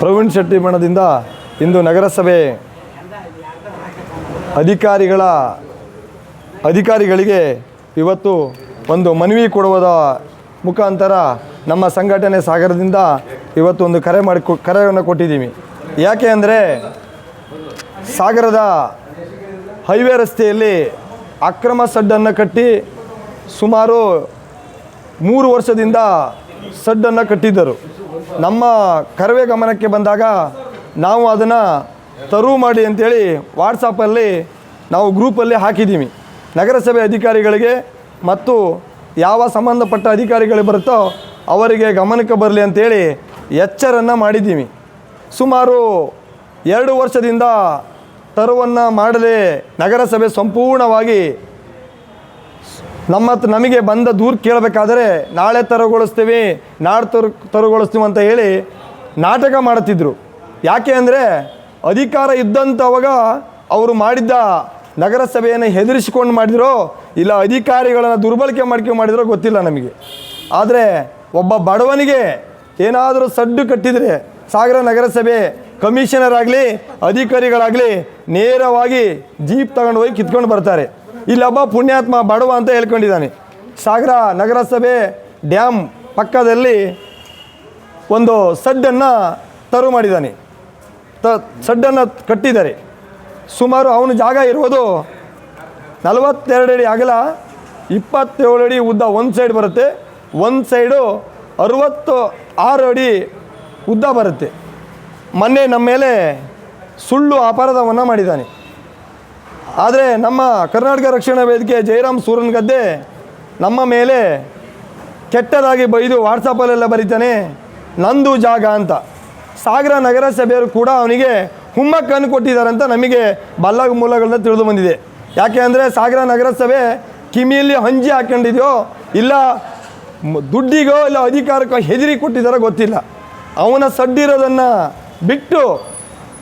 ಪ್ರವೀಣ್ ಶೆಟ್ಟಿ ಬಣದಿಂದ ಇಂದು ನಗರಸಭೆ ಅಧಿಕಾರಿಗಳ ಅಧಿಕಾರಿಗಳಿಗೆ ಇವತ್ತು ಒಂದು ಮನವಿ ಕೊಡುವುದ ಮುಖಾಂತರ ನಮ್ಮ ಸಂಘಟನೆ ಸಾಗರದಿಂದ ಇವತ್ತು ಒಂದು ಕರೆ ಮಾಡಿ ಕರೆಯನ್ನು ಕೊಟ್ಟಿದ್ದೀವಿ. ಯಾಕೆ ಅಂದರೆ ಸಾಗರದ ಹೈವೇ ರಸ್ತೆಯಲ್ಲಿ ಅಕ್ರಮ ಸಡ್ಡನ್ನು ಕಟ್ಟಿ ಸುಮಾರು ಮೂರು ವರ್ಷದಿಂದ ಸಡ್ಡನ್ನು ಕಟ್ಟಿದ್ದರು. ನಮ್ಮ ಕರವೇ ಗಮನಕ್ಕೆ ಬಂದಾಗ ನಾವು ಅದನ್ನು ತರು ಮಾಡಿ ಅಂತೇಳಿ ವಾಟ್ಸಪ್ಪಲ್ಲಿ ನಾವು ಗ್ರೂಪಲ್ಲಿ ಹಾಕಿದ್ದೀವಿ ನಗರಸಭೆ ಅಧಿಕಾರಿಗಳಿಗೆ ಮತ್ತು ಯಾವ ಸಂಬಂಧಪಟ್ಟ ಅಧಿಕಾರಿಗಳು ಬರುತ್ತೋ ಅವರಿಗೆ ಗಮನಕ್ಕೆ ಬರಲಿ ಅಂತೇಳಿ ಎಚ್ಚರನ್ನು ಮಾಡಿದ್ದೀವಿ ಸುಮಾರು ಎರಡು ವರ್ಷದಿಂದ ತರುವನ್ನು ಮಾಡದೆ ನಗರಸಭೆ ಸಂಪೂರ್ಣವಾಗಿ ನಮ್ಮ ಹತ್ರ ನಮಗೆ ಬಂದ ದೂರ ಕೇಳಬೇಕಾದರೆ ನಾಳೆ ತರಗೊಳಿಸ್ತೀವಿ, ನಾಡು ತರ, ತರಗೊಳಿಸ್ತೀವಿ ಅಂತ ಹೇಳಿ ನಾಟಕ ಮಾಡುತ್ತಿದ್ದರು ಯಾಕೆ ಅಂದರೆ ಅಧಿಕಾರ ಇದ್ದಂಥವಾಗ ಅವರು ಮಾಡಿದ್ದ ನಗರಸಭೆಯನ್ನು ಹೆದರಿಸಿಕೊಂಡು ಮಾಡಿದರೋ ಇಲ್ಲ ಅಧಿಕಾರಿಗಳನ್ನು ದುರ್ಬಳಕೆ ಮಾಡ್ಕೊಂಡು ಮಾಡಿದರೋ ಗೊತ್ತಿಲ್ಲ ನಮಗೆ. ಆದರೆ ಒಬ್ಬ ಬಡವನಿಗೆ ಏನಾದರೂ ಸಡ್ಡು ಕಟ್ಟಿದರೆ ಸಾಗರ ನಗರಸಭೆ ಕಮಿಷನರ್ ಆಗಲಿ, ಅಧಿಕಾರಿಗಳಾಗಲಿ ನೇರವಾಗಿ ಜೀಪ್ ತಗೊಂಡು ಹೋಗಿ ಕಿತ್ಕೊಂಡು ಬರ್ತಾರೆ. ಇಲ್ಲೊಬ್ಬ ಪುಣ್ಯಾತ್ಮ ಬಡವ ಅಂತ ಹೇಳ್ಕೊಂಡಿದ್ದಾನೆ. ಸಾಗರ ನಗರಸಭೆ ಡ್ಯಾಮ್ ಪಕ್ಕದಲ್ಲಿ ಒಂದು ಸಡ್ಡನ್ನು ತರು ಮಾಡಿದ್ದಾನೆ. ತ ಸಡ್ಡನ್ನು ಕಟ್ಟಿದ್ದಾರೆ. ಸುಮಾರು ಅವನ ಜಾಗ ಇರೋದು ನಲವತ್ತೆರಡು ಅಡಿ ಅಗಲ, ಇಪ್ಪತ್ತೇಳು ಅಡಿ ಉದ್ದ ಒಂದು ಸೈಡ್ ಬರುತ್ತೆ. ಒಂದು ಸೈಡು ಅರುವತ್ತು ಆರು ಅಡಿ ಉದ್ದ ಬರುತ್ತೆ. ಮೊನ್ನೆ ನಮ್ಮ ಮೇಲೆ ಸುಳ್ಳು ಅಪರಾಧವನ್ನು ಮಾಡಿದ್ದಾನೆ. ಆದರೆ ನಮ್ಮ ಕರ್ನಾಟಕ ರಕ್ಷಣಾ ವೇದಿಕೆ ಜಯರಾಮ್ ಸೂರನ್ ಗದ್ದೆ ನಮ್ಮ ಮೇಲೆ ಕೆಟ್ಟದಾಗಿ ಬೈದು ವಾಟ್ಸಪ್ಪಲ್ಲೆಲ್ಲ ಬರೀತಾನೆ, ನಂದು ಜಾಗ ಅಂತ. ಸಾಗರ ನಗರಸಭೆಯವರು ಕೂಡ ಅವನಿಗೆ ಹುಮ್ಮಕ್ಕನ್ನು ಕೊಟ್ಟಿದ್ದಾರೆ ಅಂತ ನಮಗೆ ಬಲ್ಲ ಮೂಲಗಳಿಂದ ತಿಳಿದು ಬಂದಿದೆ. ಯಾಕೆ ಅಂದರೆ ಸಾಗರ ನಗರಸಭೆ ಕಿಮಿಯಲ್ಲಿ ಹಂಜಿ ಹಾಕೊಂಡಿದೆಯೋ, ಇಲ್ಲ ದುಡ್ಡಿಗೋ, ಇಲ್ಲ ಅಧಿಕಾರಕ್ಕೋ ಹೆದರಿ ಕೊಟ್ಟಿದ್ದಾರೋ ಗೊತ್ತಿಲ್ಲ. ಅವನ ಸಡ್ಡಿರೋದನ್ನು ಬಿಟ್ಟು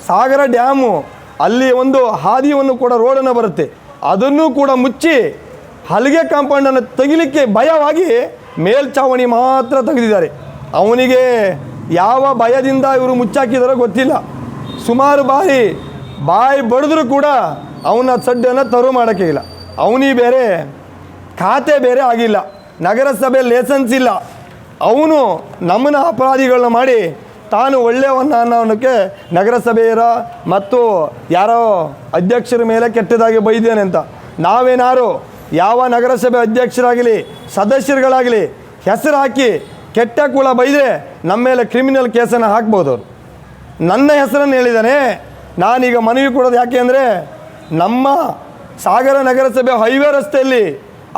ಸಾಗರ ಡ್ಯಾಮು ಅಲ್ಲಿ ಒಂದು ಹಾದಿಯನ್ನು ಕೂಡ ರೋಡನ್ನು ಬರುತ್ತೆ. ಅದನ್ನು ಕೂಡ ಮುಚ್ಚಿ ಹಲಿಗೆ ಕಾಂಪೌಂಡನ್ನು ತೆಗಿಲಿಕ್ಕೆ ಭಯವಾಗಿ ಮೇಲ್ಛಾವಣಿ ಮಾತ್ರ ತೆಗೆದಿದ್ದಾರೆ. ಅವನಿಗೆ ಯಾವ ಭಯದಿಂದ ಇವರು ಮುಚ್ಚಾಕಿದಾರೋ ಗೊತ್ತಿಲ್ಲ. ಸುಮಾರು ಬಾರಿ ಬಾಯಿ ಬಡಿದ್ರೂ ಕೂಡ ಅವನ ಸಡ್ಡನ್ನು ತರು ಮಾಡೋಕ್ಕೆ ಇಲ್ಲ. ಅವನಿಗೆ ಬೇರೆ ಖಾತೆ ಬೇರೆ ಆಗಿಲ್ಲ. ನಗರಸಭೆ ಲೈಸೆನ್ಸ್ ಇಲ್ಲ. ಅವನು ನಮ್ಮನ್ನ ಅಪರಾಧಿಗಳನ್ನ ಮಾಡಿ ತಾನು ಒಳ್ಳೆಯವನ್ನ ಅನ್ನೋನಕ್ಕೆ ನಗರಸಭೆಯರ ಮತ್ತು ಯಾರೋ ಅಧ್ಯಕ್ಷರ ಮೇಲೆ ಕೆಟ್ಟದಾಗಿ ಬೈದೇನೆ ಅಂತ. ನಾವೇನಾರು ಯಾವ ನಗರಸಭೆ ಅಧ್ಯಕ್ಷರಾಗಲಿ, ಸದಸ್ಯರುಗಳಾಗಲಿ ಹೆಸರು ಹಾಕಿ ಕೆಟ್ಟ ಕುಳ ಬೈದರೆ ನಮ್ಮ ಮೇಲೆ ಕ್ರಿಮಿನಲ್ ಕೇಸನ್ನು ಹಾಕ್ಬೋದು ಅವರು. ನನ್ನ ಹೆಸರನ್ನು ಹೇಳಿದ್ದಾನೆ. ನಾನೀಗ ಮನವಿ ಕೊಡೋದು ಯಾಕೆ ಅಂದರೆ ನಮ್ಮ ಸಾಗರ ನಗರಸಭೆ ಹೈವೇ ರಸ್ತೆಯಲ್ಲಿ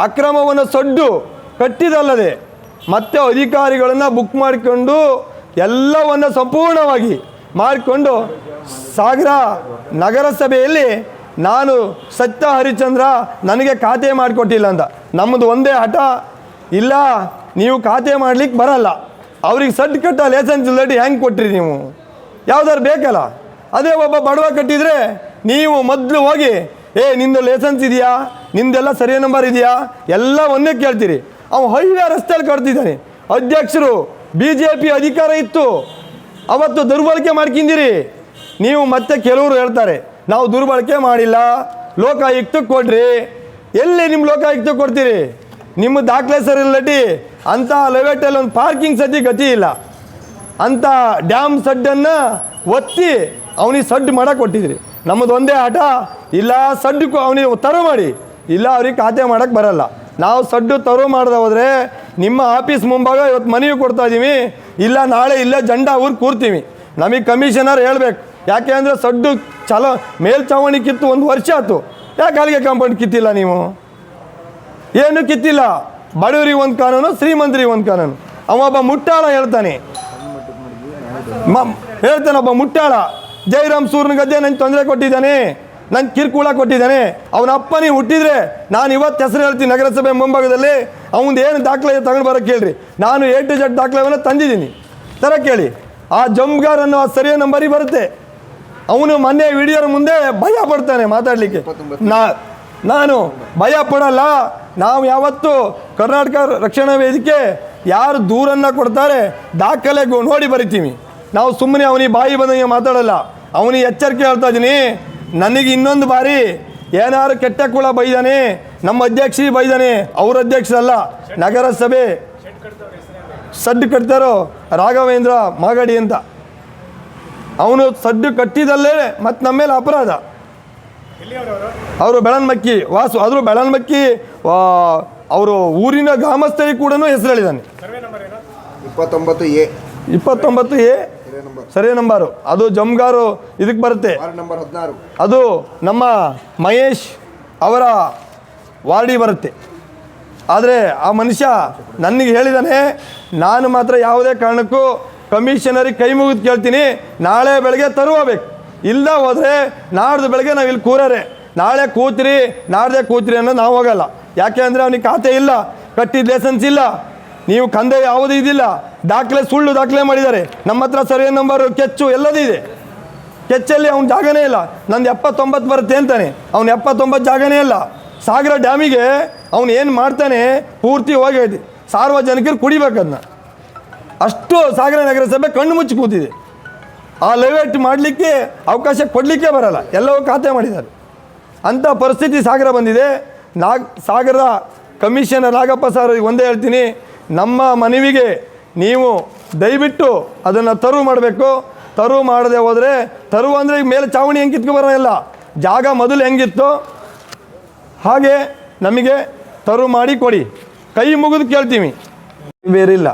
ಅಕ್ರಮವನ್ನು ಸೊಡ್ಡು ಕಟ್ಟಿದಲ್ಲದೆ ಮತ್ತೆ ಅಧಿಕಾರಿಗಳನ್ನು ಬುಕ್ ಮಾಡಿಕೊಂಡು ಎಲ್ಲವನ್ನು ಸಂಪೂರ್ಣವಾಗಿ ಮಾಡಿಕೊಂಡು ಸಾಗರ ನಗರಸಭೆಯಲ್ಲಿ ನಾನು ಸತ್ಯ ಹರಿಚಂದ್ರ ನನಗೆ ಖಾತೆ ಮಾಡಿಕೊಟ್ಟಿಲ್ಲ ಅಂತ. ನಮ್ಮದು ಒಂದೇ ಹಠ, ಇಲ್ಲ, ನೀವು ಖಾತೆ ಮಾಡ್ಲಿಕ್ಕೆ ಬರಲ್ಲ. ಅವ್ರಿಗೆ ಸಡ್ ಕಟ್ಟ ಲೈಸೆನ್ಸ್ ಇಲ್ಲಡಿ ಹೆಂಗೆ ಕೊಟ್ರಿ ನೀವು? ಯಾವ್ದಾರು ಬೇಕಲ್ಲ? ಅದೇ ಒಬ್ಬ ಬಡವ ಕಟ್ಟಿದರೆ ನೀವು ಮೊದಲು ಹೋಗಿ, ಏ, ನಿಂದು ಲೈಸೆನ್ಸ್ ಇದೆಯಾ? ನಿಂದೆಲ್ಲ ಸರಿಯ ನಂಬರ್ ಇದೆಯಾ? ಎಲ್ಲ ಒಂದೇ ಕೇಳ್ತೀರಿ. ಅವನು ಹೈವೇ ರಸ್ತೆಯಲ್ಲಿ ಕಟ್ತಿದ್ದಾನೆ. ಅಧ್ಯಕ್ಷರು ಬಿ ಜೆ ಪಿ ಅಧಿಕಾರ ಇತ್ತು. ಅವತ್ತು ದುರ್ಬಳಕೆ ಮಾಡ್ಕೊಂಡಿರಿ. ನೀವು ಮತ್ತೆ ಕೆಲವರು ಹೇಳ್ತಾರೆ, ನಾವು ದುರ್ಬಳಕೆ ಮಾಡಿಲ್ಲ ಲೋಕಾಯುಕ್ತಕ್ಕೆ ಕೊಡ್ರಿ. ಎಲ್ಲಿ ನಿಮ್ಮ ಲೋಕಾಯುಕ್ತ ಕೊಡ್ತೀರಿ? ನಿಮ್ಮ ದಾಖಲೆ ಸರ್ ಇಲ್ಲಟಿ ಅಂಥ ಲೆವೆಟಲ್ಲಿ ಒಂದು ಪಾರ್ಕಿಂಗ್ ಸದ್ಯ ಗತಿ ಇಲ್ಲ. ಅಂಥ ಡ್ಯಾಮ್ ಸಡ್ಡನ್ನು ಒತ್ತಿ ಅವನಿಗೆ ಸಡ್ಡು ಮಾಡೋಕೆ ಕೊಟ್ಟಿದ್ರಿ. ನಮ್ಮದು ಒಂದೇ ಆಟ. ಇಲ್ಲ ಸಡ್ಡು ಅವನಿಗೆ ತರು ಮಾಡಿ. ಇಲ್ಲ, ಅವ್ರಿಗೆ ಖಾತೆ ಮಾಡೋಕ್ಕೆ ಬರಲ್ಲ. ನಾವು ಸಡ್ಡು ತರು ಮಾಡ್ದೆ ಹೋದರೆ ನಿಮ್ಮ ಆಫೀಸ್ ಮುಂಭಾಗ ಇವತ್ತು ಮನವಿ ಕೊಡ್ತಾ ಇದ್ದೀವಿ ಇಲ್ಲ, ನಾಳೆ ಇಲ್ಲೇ, ಜಂಡ ಊರು ಕೂರ್ತೀವಿ. ನಮಗೆ ಕಮಿಷನರ್ ಹೇಳ್ಬೇಕು. ಯಾಕೆ ಅಂದರೆ ಸಡ್ಡು ಚಲೋ ಮೇಲ್ಚಾವಣಿ ಕಿತ್ತು ಒಂದು ವರ್ಷ ಆಯ್ತು. ಯಾಕೆ ಅಲ್ಲಿಗೆ ಕಾಂಪೌಂಡ್ ಕಿತ್ತಿಲ್ಲ ನೀವು? ಏನು ಕಿತ್ತಿಲ್ಲ. ಬಡವರಿಗೆ ಒಂದು ಕಾನೂನು, ಶ್ರೀಮಂತರಿಗೆ ಒಂದು ಕಾನೂನು. ಅವ ಒಬ್ಬ ಮುಟ್ಟಾಳ ಹೇಳ್ತಾನೆ. ಹೇಳ್ತಾನೆ ಒಬ್ಬ ಮುಟ್ಟಾಳ. ಜೈರಾಮ್ ಸೂರ್ನ ಗದ್ದೆ ನನಗೆ ತೊಂದರೆ ಕೊಟ್ಟಿದ್ದಾನೆ. ನಂಗೆ ಕಿರುಕುಳ ಕೊಟ್ಟಿದ್ದಾನೆ. ಅವನ ಅಪ್ಪನಿಗೆ ಹುಟ್ಟಿದ್ರೆ ನಾನು ಇವತ್ತು ಹೆಸರು ಹೇಳ್ತೀನಿ ನಗರಸಭೆ ಮುಂಭಾಗದಲ್ಲಿ. ಅವನದು ಏನು ದಾಖಲೆ ತಗೊಂಡು ಬರೋಕ್ಕೆ ಕೇಳ್ರಿ. ನಾನು ಎ ಟು ಜೆಡ್ ದಾಖಲೆವನ್ನು ತಂದಿದ್ದೀನಿ. ತರ ಕೇಳಿ. ಆ ಜಮ್ಗಾರ್ ಅನ್ನೋ ಆ ಸರಿಯ ನಂಬರಿಗೆ ಬರುತ್ತೆ. ಅವನು ಮೊನ್ನೆ ವಿಡಿಯೋರ ಮುಂದೆ ಭಯ ಪಡ್ತಾನೆ ಮಾತಾಡಲಿಕ್ಕೆ. ನಾ, ನಾನು ಭಯ ಪಡಲ್ಲ. ನಾವು ಯಾವತ್ತು ಕರ್ನಾಟಕ ರಕ್ಷಣಾ ವೇದಿಕೆ ಯಾರು ದೂರನ್ನು ಕೊಡ್ತಾರೆ ದಾಖಲೆ ನೋಡಿ ಬರಿತೀವಿ. ನಾವು ಸುಮ್ಮನೆ ಅವನಿಗೆ ಬಾಯಿ ಬಂದಂಗೆ ಮಾತಾಡಲ್ಲ. ಅವನಿಗೆ ಎಚ್ಚರಿಕೆ ಹೇಳ್ತಾ ಇದ್ದೀನಿ. ನನಗೆ ಇನ್ನೊಂದು ಬಾರಿ ಏನಾರು ಕೆಟ್ಟ ಕುಳ ಬೈದಾನೆ ನಮ್ಮ ಅಧ್ಯಕ್ಷಿ ಬೈದಾನೆ ಅವ್ರ ಅಧ್ಯಕ್ಷರಲ್ಲ ನಗರಸಭೆ ಸಡ್ಡು ಕಟ್ತಾರೋ ರಾಘವೇಂದ್ರ ಮಾಗಡಿ ಅಂತ. ಅವನು ಸಡ್ಡು ಕಟ್ಟಿದಲ್ಲೇ ಮತ್ತು ನಮ್ಮ ಮೇಲೆ ಅಪರಾಧ. ಅವರು ಬೆಳನ್ಮಕ್ಕಿ ವಾಸು ಆದರೂ ಬೆಳನ್ಮಕ್ಕಿ ಅವರು ಊರಿನ ಗ್ರಾಮಸ್ಥರಿಗೆ ಕೂಡ ಹೆಸರು ಹೇಳಿದ್ದಾನೆ ಇಪ್ಪತ್ತೊಂಬತ್ತು ಎ. ಇಪ್ಪತ್ತೊಂಬತ್ತು ಎ. ಸರಿಯ ನಂಬರ್ ಅದು ಜಮ್ಗಾರು ಇದಕ್ಕೆ ಬರುತ್ತೆ. ಅದು ನಮ್ಮ ಮಹೇಶ್ ಅವರ ವಾರ್ಡಿ ಬರುತ್ತೆ. ಆದರೆ ಆ ಮನುಷ್ಯ ನನಗೆ ಹೇಳಿದಾನೆ ನಾನು ಮಾತ್ರ ಯಾವುದೇ ಕಾರಣಕ್ಕೂ ಕಮಿಷನರಿಗೆ ಕೈ ಮುಗಿದು ಕೇಳ್ತೀನಿ ನಾಳೆ ಬೆಳಗ್ಗೆ ತರುವಬೇಕು ಇಲ್ಲ ಹೋದರೆ ನಾಡ್ದು ಬೆಳಗ್ಗೆ ನಾವು ಇಲ್ಲಿ ಕೂರರೆ. ನಾಳೆ ಕೂತ್ರಿ ನಾಡ್ದೆ ಕೂತ್ರಿ ಅನ್ನೋದು ನಾವು ಹೋಗಲ್ಲ. ಯಾಕೆ ಅಂದರೆ ಅವನಿಗೆ ಖಾತೆ ಇಲ್ಲ ಕಟ್ಟಿದ ಲೈಸೆನ್ಸ್ ಇಲ್ಲ. ನೀವು ಕಂದೆ ಯಾವುದೂ ಇದಿಲ್ಲ. ದಾಖಲೆ ಸುಳ್ಳು ದಾಖಲೆ ಮಾಡಿದ್ದಾರೆ. ನಮ್ಮ ಹತ್ರ ಸರ್ವೆ ನಂಬರ್ ಕೆಚ್ಚು ಎಲ್ಲದೂ ಇದೆ. ಕೆಚ್ಚಲ್ಲಿ ಅವ್ನ ಜಾಗನೇ ಇಲ್ಲ. ನಂದು ಎಪ್ಪತ್ತೊಂಬತ್ತು ಬರುತ್ತೆ ಅಂತಾನೆ. ಅವ್ನು ಎಪ್ಪತ್ತೊಂಬತ್ತು ಜಾಗನೇ ಇಲ್ಲ. ಸಾಗರ ಡ್ಯಾಮಿಗೆ ಅವ್ನು ಏನು ಮಾಡ್ತಾನೆ ಪೂರ್ತಿ ಹೋಗೈತಿ ಸಾರ್ವಜನಿಕರು ಕುಡಿಬೇಕದನ್ನ ಅಷ್ಟು ಸಾಗರ ನಗರಸಭೆ ಕಣ್ಣು ಮುಚ್ಚಿ ಕೂತಿದೆ. ಆ ಲೆವೆಟ್ ಮಾಡಲಿಕ್ಕೆ ಅವಕಾಶ ಕೊಡಲಿಕ್ಕೆ ಬರಲ್ಲ. ಎಲ್ಲವೂ ಖಾತೆ ಮಾಡಿದ್ದಾರೆ. ಅಂಥ ಪರಿಸ್ಥಿತಿ ಸಾಗರ ಬಂದಿದೆ. ನಾಗ್ ಸಾಗರ ಕಮಿಷನರ್ ನಾಗಪ್ಪ ಸರ್ ಒಂದೇ ಹೇಳ್ತೀನಿ. ನಮ್ಮ ಮನವಿಗೆ ನೀವು ದಯವಿಟ್ಟು ಅದನ್ನು ತರು ಮಾಡಬೇಕು. ತರು ಮಾಡದೆ ಹೋದರೆ ತರು ಅಂದರೆ ಈಗ ಮೇಲೆ ಚಾವಣಿ ಹೆಂಗೆ ಕಿತ್ಕೊ ಬರೋಲ್ಲ ಜಾಗ ಮೊದಲು ಹೆಂಗಿತ್ತು? ಹಾಗೆ ನಮಗೆ ತರು ಮಾಡಿ ಕೊಡಿ. ಕೈ ಮುಗಿದು ಕೇಳ್ತೀವಿ ಬೇರಿಲ್ಲ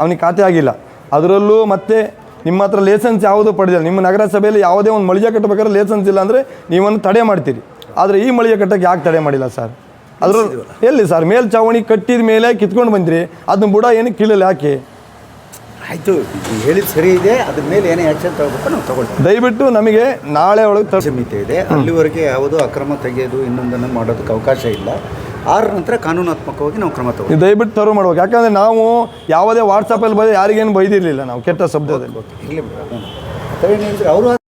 ಅವನಿಗೆ ಖಾತೆ ಆಗಿಲ್ಲ. ಅದರಲ್ಲೂ ಮತ್ತೆ ನಿಮ್ಮ ಹತ್ರ ಲೇಸನ್ಸ್ ಯಾವುದು ಪಡೆದಿಲ್ಲ. ನಿಮ್ಮ ನಗರಸಭೆಯಲ್ಲಿ ಯಾವುದೇ ಒಂದು ಮಳಿಗೆ ಕಟ್ಟಬೇಕಾದ್ರೆ ಲೈಸೆನ್ಸ್ ಇಲ್ಲ ಅಂದರೆ ನೀವನ್ನು ತಡೆ ಮಾಡ್ತೀರಿ. ಆದರೆ ಈ ಮಳಿಗೆ ಕಟ್ಟಕ್ಕೆ ಯಾಕೆ ತಡೆ ಮಾಡಿಲ್ಲ ಸರ್? ಅದ್ರ ಎಲ್ಲಿ ಸರ್? ಮೇಲ್ಚಾವಣಿ ಕಟ್ಟಿದ ಮೇಲೆ ಕಿತ್ಕೊಂಡು ಬಂದ್ರಿ? ಅದನ್ನ ಬುಡ ಏನು ಕೀಳಲ್ಲಿ ಹಾಕಿ? ಆಯಿತು ಹೇಳಿದ ಸರಿ ಇದೆ ಅದ್ರ ಮೇಲೆ ಏನೇ ಆ್ಯಕ್ಷನ್ ತಗೋಬೇಕು ನಾವು ತಗೊಳ್ತೀವಿ. ದಯವಿಟ್ಟು ನಮಗೆ ನಾಳೆ ಒಳಗೆ ತ ಸಮಿತಿ ಇದೆ. ಅಲ್ಲಿವರೆಗೆ ಯಾವುದೋ ಅಕ್ರಮ ತೆಗೆಯೋದು ಇನ್ನೊಂದನ್ನು ಮಾಡೋದಕ್ಕೆ ಅವಕಾಶ ಇಲ್ಲ. ಆರ ನಂತರ ಕಾನೂನಾತ್ಮಕವಾಗಿ ನಾವು ಕ್ರಮ ತಗೋ ನೀವು ದಯವಿಟ್ಟು ತರು ಮಾಡ್ಬೇಕು. ಯಾಕಂದ್ರೆ ನಾವು ಯಾವುದೇ ವಾಟ್ಸಪ್ಪಲ್ಲಿ ಬೈ ಯಾರಿಗೇನು ಬೈದಿರಲಿಲ್ಲ ನಾವು ಕೆಟ್ಟ ಶಬ್ದದಲ್ಲಿ. ಅವರು